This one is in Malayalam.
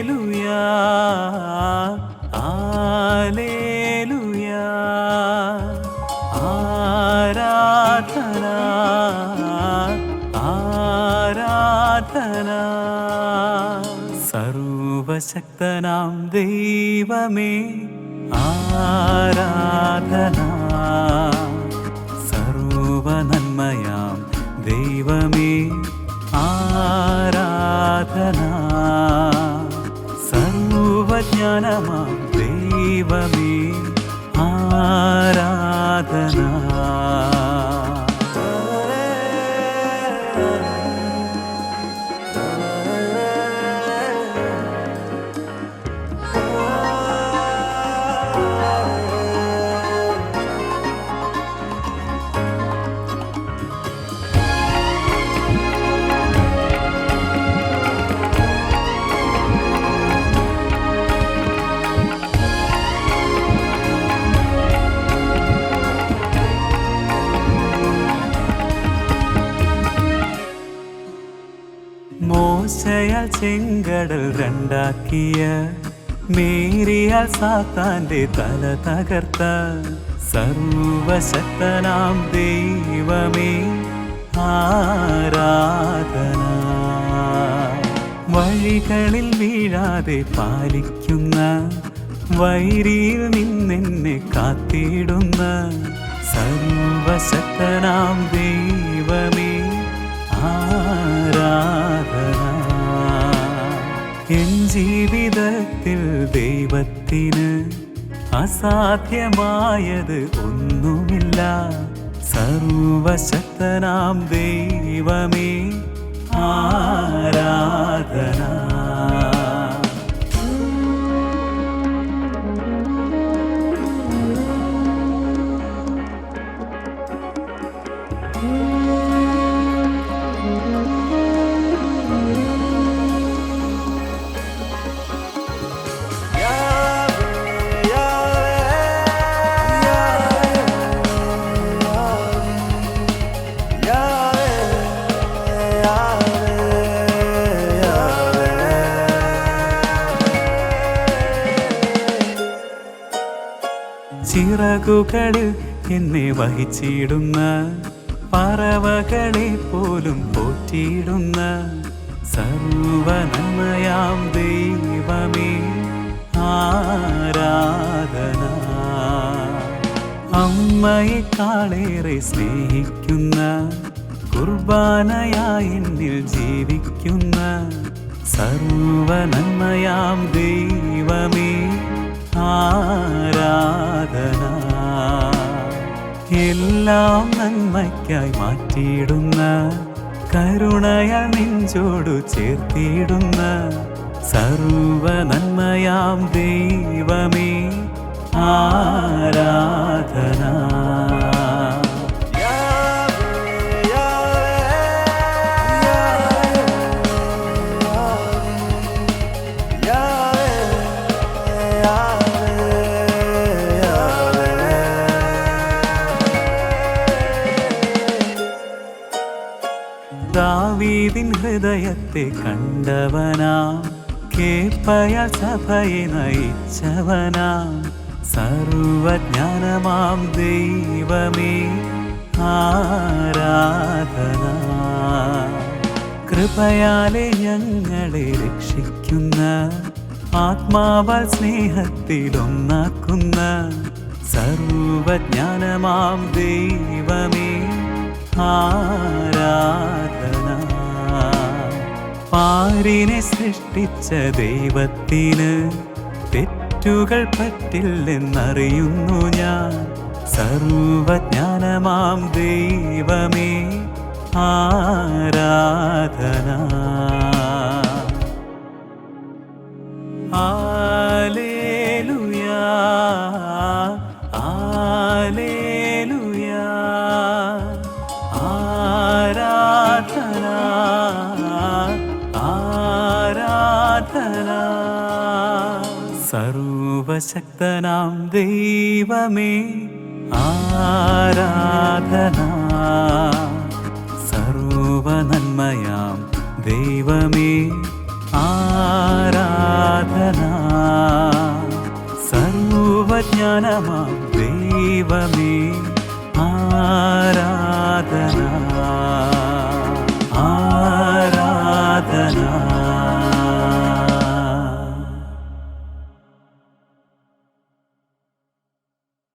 ആലേലുയാ ആലേലുയാ ആരാധന. ആരാധന. സർവശക്തനാം ദൈവമേ. ആരാധന. സർവനന്മയാം ദൈവമേ. ആരാധന. സർവജ്ഞാനമാം ദൈവമേ. മോശയാൽ ചെങ്കടൽ രണ്ടാക്കിയ മേരിയാൽ സാത്താന്റെ തല തകർത്ത. സർവശക്തനാം ദൈവമേ ആരാധന. വഴികളിൽ വീഴാതെ പാലിക്കുന്ന വൈരിയിൽ നിന്നെന്നെ കാത്തിടുന്ന സർവശക്തനാം ദൈവമേ ആരാധന. എൻ ജീവിതത്തിൽ ദൈവത്തിന് അസാധ്യമായത് ഒന്നുമില്ല. സർവശക്തനാം ദൈവമേ ആരാധന. ചിറകുകളിൽ എന്നെ വഹിച്ചിടുന്ന പറവകളെ പോലും പോറ്റിയിടുന്ന സർവനമയാം ദൈവമേ ആരാധന. അമ്മയെക്കാളേറെ സ്നേഹിക്കുന്ന കുർബാനയായി എന്നിൽ ജീവിക്കുന്ന സർവനന്മയാം ദൈവമേ ആരാധന എല്ലാം നന്മയ്ക്കായി മാറ്റിയിടുന്ന കരുണയ നെഞ്ചോടു ചേർത്തിയിടുന്ന സർവ നന്മയാം ദൈവമേ ആരാധന. ദാവീദിൻ ഹൃദയത്തെ കണ്ടവനാ കേപ്പയ സഭയെ നയിച്ചവനാ. സർവജ്ഞാനമാം ദൈവമേ ആരാധന. കൃപയാലെ ഞങ്ങളെ രക്ഷിക്കുന്ന ആത്മാവാൽ സ്നേഹത്തിലൊന്നാക്കുന്ന സർവജ്ഞാനമാം ദൈവമേ ആരാധന. പാരിനെ സൃഷ്ടിച്ച ദൈവത്തിന് തെറ്റുകൾ പറ്റില്ലെന്നറിയുന്നു ഞാൻ. സർവജ്ഞാനമാം ദൈവമേ ആരാധന. ആലേലുയാ സർവശക്തനാം ദൈവമേ. ആരാധന. സർവനന്മയാം ദൈവമേ. ആരാധന. സർവജ്ഞാനമാം ദൈവമേ. ആരാ